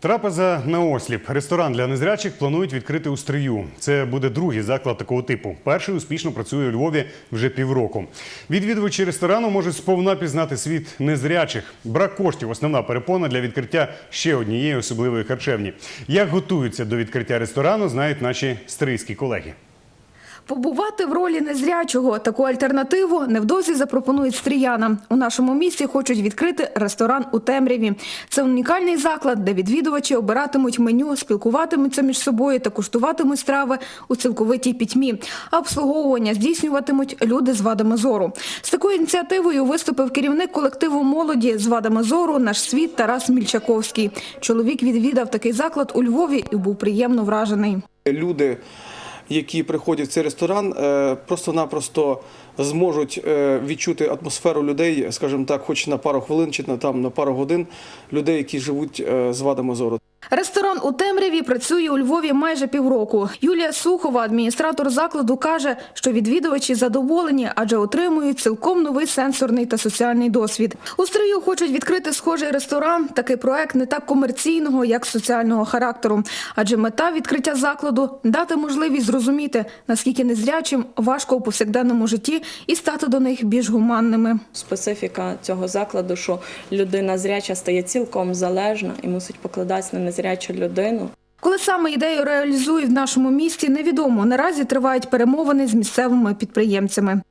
Трапеза на осліп. Ресторан для незрячих планують відкрити у Стрию. Це буде другий заклад такого типу. Перший успішно працює у Львові вже півроку. Відвідувачі ресторану можуть сповна пізнати світ незрячих. Брак коштів основна перепона для відкриття ще однієї особливої харчевні. Як готуються до відкриття ресторану, знають наші стрийські колеги. Побувати в ролі незрячого таку альтернативу невдовзі запропонують стріянам. У нашому місті хочуть відкрити ресторан у темряві. Це унікальний заклад, де відвідувачі обиратимуть меню, спілкуватимуться між собою та куштуватимуть страви у цілковитій пітьмі. А обслуговування здійснюватимуть люди з вадами зору. З такою ініціативою виступив керівник колективу молоді з вадами зору наш світ Тарас Мільчаковський. Чоловік відвідав такий заклад у Львові і був приємно вражений. Люди, які приходять в цей ресторан, е, просто-напросто зможуть е, відчути атмосферу людей, скажімо так, хоч на пару хвилин чи на там на пару годин, людей, які живуть е, з вадами зору. Ресторан у темряві працює у Львові майже півроку. Юлія Сухова, адміністратор закладу, каже, що відвідувачі задоволені, адже отримують цілком новий сенсорний та соціальний досвід. У Стрию хочуть відкрити схожий ресторан. Такий проект не так комерційного, як соціального характеру. Адже мета відкриття закладу дати можливість зрозуміти, наскільки незрячим важко у повсякденному житті і стати до них більш гуманними. Специфіка цього закладу, що людина зряча стає цілком залежна і мусить покладатися на незрячу людину. Коли саме ідею реалізують в нашому місті, невідомо. Наразі тривають перемовини з місцевими підприємцями.